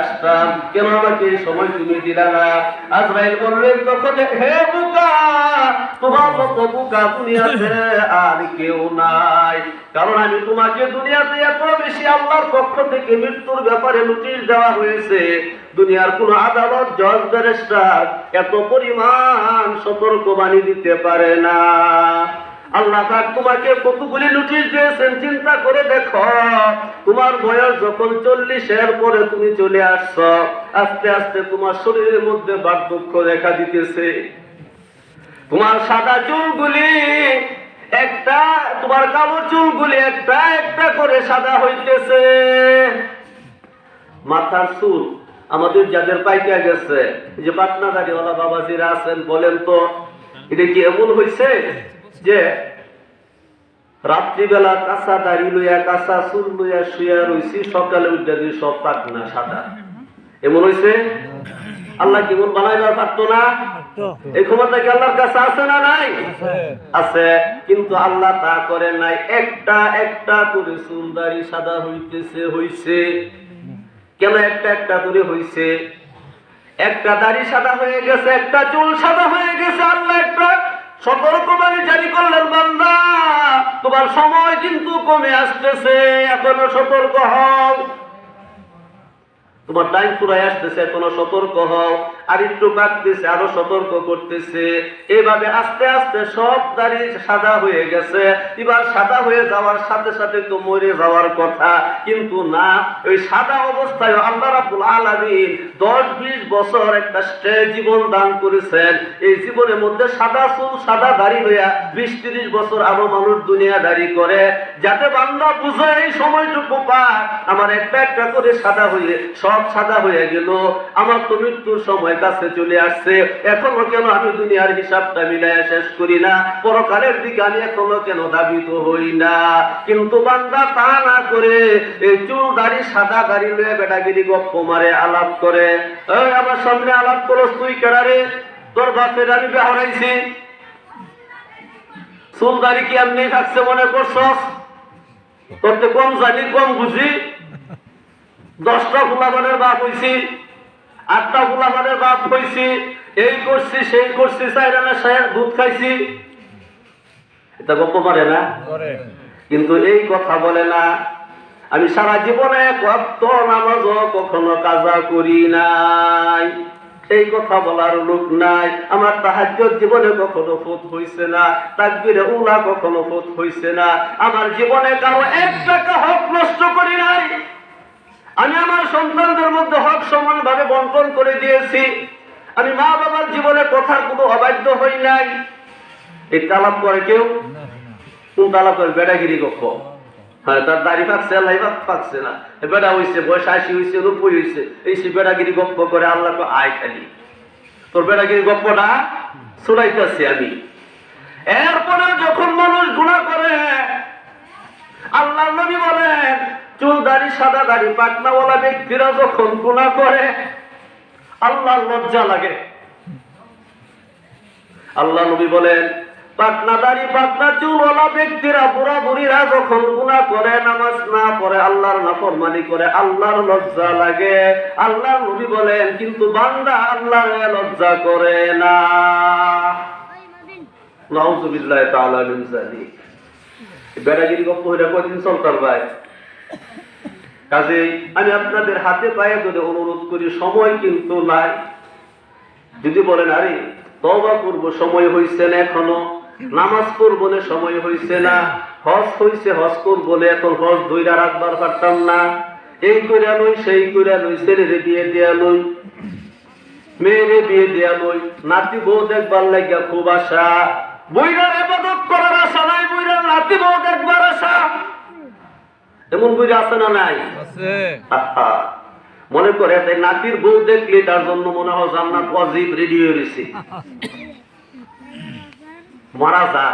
আসতাম কেন আমাকে সময় তুমি দিলা না। আজরাইল বললেন তখন হে বুকা, তোমার মতো বুকা দুনিয়াতে আর কেউ নাই। কারণ আমি তোমাকে দুনিয়াতে এত বেশি আল্লাহর পক্ষ থেকে মৃত্যুর ব্যাপারে নোটিশ দেওয়া হয়েছে। দুনিয়ার কোন আদালত, জজ, ব্যারিস্টার এত পরিমাণ সতর্কবাণী দিতে পারে না। আল্লাহ তোমাকে কতগুলি নোটিশ দিয়েছেন, চিন্তা করে দেখো। তোমার বয়স যখন চল্লিশের পরে তুমি চলে আসছো, আস্তে আস্তে তোমার শরীরের মধ্যে বার্ধক্য দেখা দিতেছে। তোমার সাদা চুলগুলি একটা, তোমার কালো চুলগুলি একটা একটা করে সাদা হইতেছে। মাথার চুল আমাদের যাদের পাইকা গেছে যে পাটনা গাড়িওয়ালা বাবাজিরা আছেন, বলেন তো, এটা কি এমন হয়েছে যে রাত্রিবেলা কাঁচা দাড়ি লইয়া, কাঁচা চুল লইয়া শুয়া রইছি, সকালে উঠে দিয়ে সব পাটনা সাদা। এমন হয়েছে আল্লাহ কেমন বানাইবার পারতো না? এই ক্ষমতা কি আল্লাহর কাছে আছে না নাই? আছে। কিন্তু আল্লাহ তা করে নাই। একটা একটা করে চুল দাড়ি সাদা হইতেছে, হইছে। কেন একটা একটা করে হইছে? একটা দাড়ি সাদা হয়ে গেছে, একটা চুল সাদা হয়ে গেছে, আল্লাহ একটা সতর্কবাণী জারি করলেন বান্দা, তোমার সময় কিন্তু কমে আসতেছে, এখনও সতর্ক হও। তোমার টাইম ফুরাই আসতেছে, এখনও সতর্ক হও। আর একটু কাটতেছে আরও সতর্ক করতেছে। এইভাবে আস্তে আস্তে সব দাড়ি সাদা হয়ে গেছে। এবার সাদা হয়ে যাওয়ার সাথে সাথে তো মরে যাওয়ার কথা। কিন্তু না, ওই সাদা অবস্থায় আল্লাহ রাব্বুল আলামিন দশ বিশ বছর একটা জীবন দান করেছেন। এই জীবনের মধ্যে সাদা চুল, সাদা দাড়ি হইয়া বিশ তিরিশ বছর আরও মানুষ দুনিয়া দাড়ি করে। যাতে বান্দা বুঝে এই সময়টুকু পায় আমার একটা একটা করে সাদা হয়ে সব সাদা হয়ে গেল। আমার তো মৃত্যুর সময় কাছে চলে আসছে। এখনও কেন আমি দুনিয়ার হিসাবটা মিলাই শেষ করি না? পরকালের দিকে আমি এখনও কেন দাবিত হই না? কিন্তু বান্দা তা না করে এই চুল দাড়ি, সাদা দাড়ি লয়ে বেটাগিরি গপ্প মারে, আলাপ করে। আমার সামনে আলাপ করস তুই কেডারে তোর বাপের আমি বেহরাইছি চুল দাড়ি কি এমনি থাকছে মনে করছস? তোর তো কম জানি কম বুঝি? দশটা ফুলাবানের বাপ হইছি। আটটা ফুলাবানের বাপ হইছি এই করছি সেই করছি চাইরানা সাহেব দুধ খাইছি। এটা গপ্প পারে না? কিন্তু এই কথা বলে না। আমি সারা জীবনে কত নামাজ কখনো কাজা করি নাই। এই কথা বলার লোক নাই। আমার তাহাজ্য জীবনে কখনো ফুত হইছে না। তাকবিরে উলা কখনো ফুত হইছে না। আমার জীবনে কারও এক টাকা হক নষ্ট করি নাই। আমি আমার সন্তানদের মধ্যে হক সমান ভাবে বন্টন করে দিয়েছি। আমি মা বাবার জীবনে কথার কোনো অবাধ্য হই নাই। এই তালাপ করে কেউ? কোন তালাপ করে, বেড়াগিরি কক্ষ হ্যাঁ তার দাড়ি পাকছে আল্লাহ পাকছে না। বেড়া হইছে, বয়স আশি হইছে, নব্বই হইছে। এই সে বেড়াগিরি গপ্প করে আল্লাহ আয় খালি। তোর বেড়াগিরি গপ্পটা শোনাইতেছি আমি। এরপরে যখন মানুষ গুণা করে আল্লাহ নবী বলেন চুল দাড়ি সাদা দাড়ি পাটনাওয়ালা ব্যক্তিরা যখন গুণা করে আল্লাহ লজ্জা লাগে। আল্লাহ নবী বলেন পাটনা দাড়ি পাটনা চুলওয়ালা ব্যক্তিরা বুড়া বুড়িরা যখন গুণা করে নামাজ না পড়ে আল্লাহর নাফরমানি করে আল্লাহর লজ্জা লাগে। আল্লাহর নবী বলেন কিন্তু বান্দা আল্লাহর লজ্জা করে না। নাউজুবিল্লাহ তাআলা মিন যালিক। বেড়াগিরি গপ্প হইলে কয়দিন চলতার ভাই? কাজেই আমি আপনাদের হাতে পায়ে ধরে অনুরোধ করি, সময় কিন্তু নাই। যদি বলেন, আরে তবা করব, সময় হইছে না এখনও? নামাজ পড়ব না, সময় হইছে না? হজ হইছে, হজ করব না এখন হজ ধইরা রাখবার পারতাম না। এই কইরা লই, সেই কইরা লই, ছেলেরে বিয়ে দিয়া লই, মেয়েরে বিয়ে দিয়া লই, নাতি বউ দেখবার লাগিয়া খুব আশা। বইরার এবাদত করার আশা দেখবার আশা। এমন বইরা আছে না নাই? মনে করে তাই নাতির বউ দেখলে তার জন্য মনে হয় জান্নাত ওয়াজিব রেডি হয়ে গেছে। মারা যা।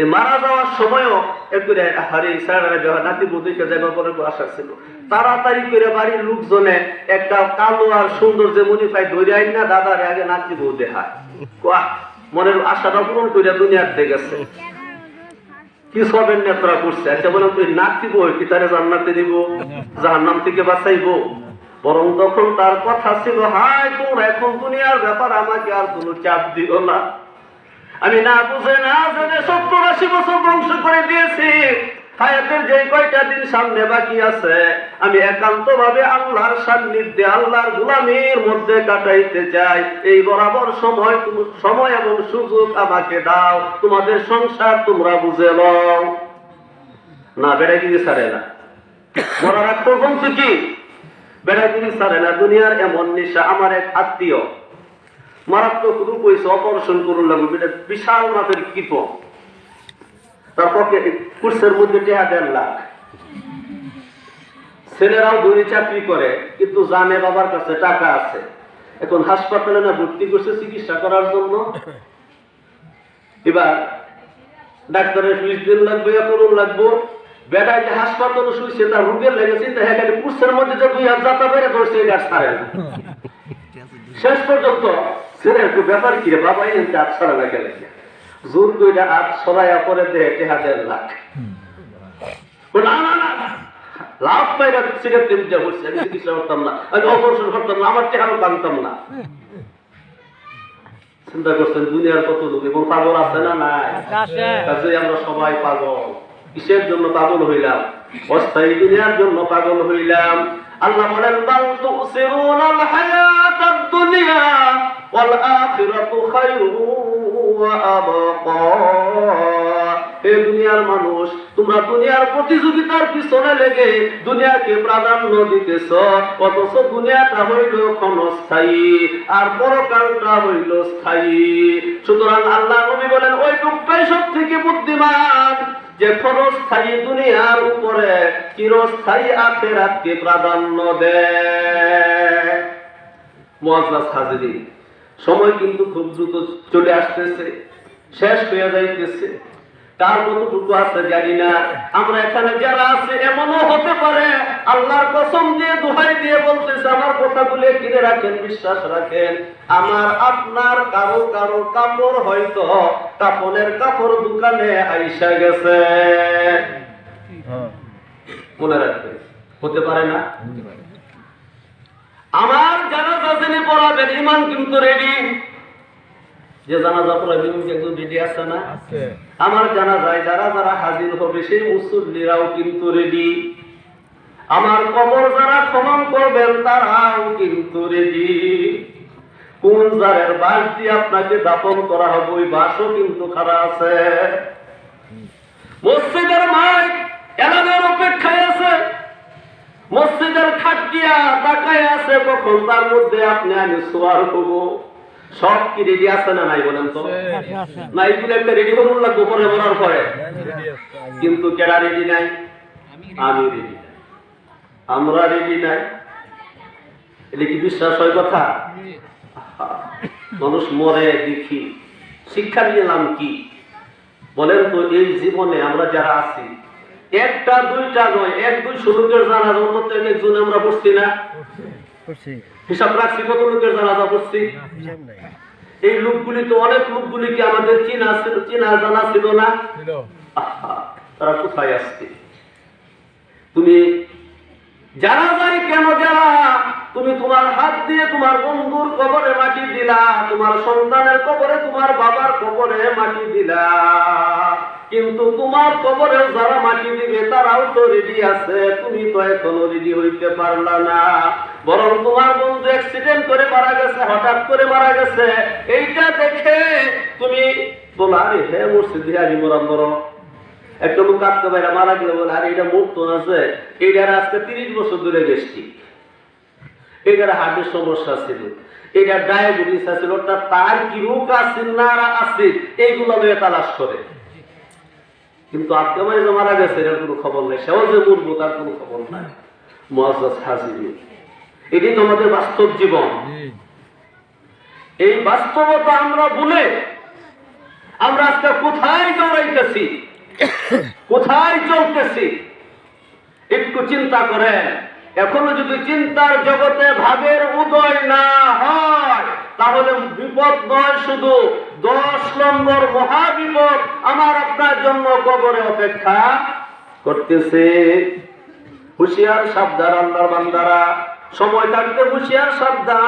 এই মারা যাওয়ার সময়ও একটু হারে স্যার নাতি পরে আশা ছিল। তাড়াতাড়ি করে বাড়ির লোকজনে একটা কালো আর সুন্দর যে মনিফাই ধরে আইন না দাদারে আগে নাতি বউ দেখায়। মনের আশাটা পূরণ করে দুনিয়াতে গেছে। কি সবের নেত্রা করছে? আচ্ছা বললাম তুই নাচিব কি তারে জান্নাতে দিব? জাহান্নাম থেকে বাঁচাইবো। বরং তখন তার কথা ছিল হাই তোর, এখন দুনিয়ার ব্যাপার আমাকে আর কোনো চাপ দিও না। আমি না বুঝে না জেনে সত্তর আশি বছর বংশ করে দিয়েছি। হায়াতের যে কয়টা দিন সামনে বাকি আছে, আমি একান্ত ভাবে আল্লাহর সান্নিধ্যে, আল্লাহর গুলামির মধ্যে কাটাইতে চাই। এই বরাবর সময় সময় এবং সুযোগ আমাকে দাও। তোমাদের সংসার তোমরা বুঝে লও না বেড়াগিরি ছাড়ে না। মরার আগ পর্যন্ত কি? বেড়াগিরি ছাড়ে না। দুনিয়ার এমন নেশা, আমার এক আত্মীয় মারাত্মক রূপ হয়েছে অপারেশন করুন লাগবে। বিশাল মাপের কৃপ তার পকেটে কুর্সের মধ্যে টেহা লাখ ছেলেরাও চাকরি করে কিন্তু জানে বাবার কাছে টাকা আছে। এখন হাসপাতালে না ভর্তি করছে চিকিৎসা করার জন্য। এবার ডাক্তারের ফিস দিন লাগবে করুন লাগবো। বেটায় যে হাসপাতালে শুয়েছে তার রোগের লেগেছে কুর্সের মধ্যে যে দুই হাত যাতা বেড়ে ধরছে এটা আর ছাড়ে না। শেষ পর্যন্ত ছেলে একটু ব্যাপার কি রে বাবা এই হাত ছাড়া না। গেলে জোর কইরা হাত সরাইয়া পরে লাখ। না না না লাভ পাইরা সিগারেট টেবিল যা আমি চিকিৎসা করতাম না। আমি অপারেশন করতাম না আমার টেহারও কানতাম না। চিন্তা করছেন দুনিয়ার কত লোক এবং পাগল আছে না নাই? কাজে আমরা সবাই পাগল কিসের জন্য পাগল হইলাম? অস্থায়ী দুনিয়ার জন্য পাগল হইলাম। আল্লাহ বলেন বাল তুসিরুনাল হায়াতাদ দুনিয়া ওয়াল আখিরাতু খায়রু ওয়া আবকা দুনিয়ার মানুষ, তোমরা দুনিয়ার প্রতিযোগিতার পিছনে লেগে দুনিয়াকে প্রাধান্য দিতেছ, অথচ দুনিয়াটা হইল ক্ষণস্থায়ী আর পরকালটা হইল স্থায়ী। সুতরাং আল্লাহ নবী বলেন ওই লোকটাই সব থেকে বুদ্ধিমান যে ক্ষণস্থায়ী দুনিয়ার উপরে চিরস্থায়ী আখেরাতকে প্রাধান্য দেয়। হাজিরিন সময় কিন্তু খুব দ্রুত চলে আসতেছে শেষ হয়ে যাইতেছে। কার কতটুকু আছে জানি না। আমরা এখানে যারা আছে এমনও হতে পারে আল্লাহর কসম দিয়ে দোহাই দিয়ে বলতেছে আমার কথাগুলো কিনে রাখেন বিশ্বাস রাখেন। আমার আপনার কারও কারও কাপড় হয়তো কাপড়ের কাপড় দোকানে আইসা গেছে। মনে রাখবেন হতে পারে না? আমার পড়াবেন ইমান কিন্তু রেডি যে জানাজা পড়াবেন ইমাম কি একজন রেডি আছে না? আমার জানা যায় যারা যারা হাজির হবে সেই মুসল্লিরাও কিন্তু রেডি আমার কবর যারা খনন করবেন তারাও কিন্তু রেডি কোন জারের বাস দিয়ে আপনাকে দাপন করা হবে ওই বাসও কিন্তু খারাপ আছে। মসজিদের মাইক এলাকার অপেক্ষায় আছে। মসজিদের খাটিয়া তাকায় আছে কখন? তার মধ্যে আপনি আমি সোয়ার হব সব কি রেডি আছে না নাই বলেন তো? না এইগুলো একটা রেডি করুন লাগবো পরে বলার পরে। কিন্তু কেডা রেডি নাই? আমি রেডি নাই। আমরা রেডি নাই। এটা কি বিশ্বাস হয় কথা? মানুষ মরে দেখি। শিক্ষা নিলাম কি? বলেন তো এই জীবনে আমরা যারা আছি একটা দুইটা নয় এক দুই লোকের জানাজা অন্তত এক একজন আমরা পড়ছি না? হিসাব রাখছি কত লোকের জানাজা পড়ছি? এই লোকগুলি তো অনেক লোকগুলি কি আমাদের চিনা চিনা জানা ছিল না? তারা কোথায় আসছে? তুমি যারা যাই কেন যারা? তুমি তোমার হাত দিয়ে তোমার বন্ধুর কবরে মাটি দিলা তোমার সন্তানের কবরে তোমার বাবার কবরে মাটি দিলা। কিন্তু তোমার কবরে যারা মাটি দিবে, তারাও তো রেডি আছে। তুমি তো এখনও রেডি হইতে পারলা না। বরং তোমার বন্ধু অ্যাক্সিডেন্ট করে মারা গেছে, হঠাৎ করে মারা গেছে। এইটা দেখে তুমি বলো, আরে হ্যাঁ মুর্শিদ বিহারি মোরাম বড় একটা লোক কাটতে পারে মারা গেলে, বলে, আরে, এটা মরতো আছে এইটার আজকে তিরিশ বছর ধরে গেছি এটার হার্টের সমস্যা ছিল। এটা ডায়াবেটিস আছিল অর্থাৎ তার কি রোগ আছে না আছে, এইগুলো নিয়ে তালাশ করে। কিন্তু মানে যে মারা গেছে এটার কোনো খবর নেই। সেও যে মরবো তার কোনো খবর নাই। মহাজাজ হাজির এটি তোমাদের বাস্তব জীবন। এই বাস্তবতা আমরা বলে আমরা আজকে কোথায় দৌড়াইতেছি? কোথায় চলতেছি? একটু চিন্তা করেন। এখনও যদি চিন্তার জগতে ভাবের উদয় না হয়, তাহলে বিপদ নয় শুধু। দশ নম্বর মহাবিপদ আমার আপনার জন্য কবরে অপেক্ষা করতেছে। হুশিয়ার সাবধান আল্লাহর বান্দারা। সময় থাকতে হুশিয়ার সাবধান।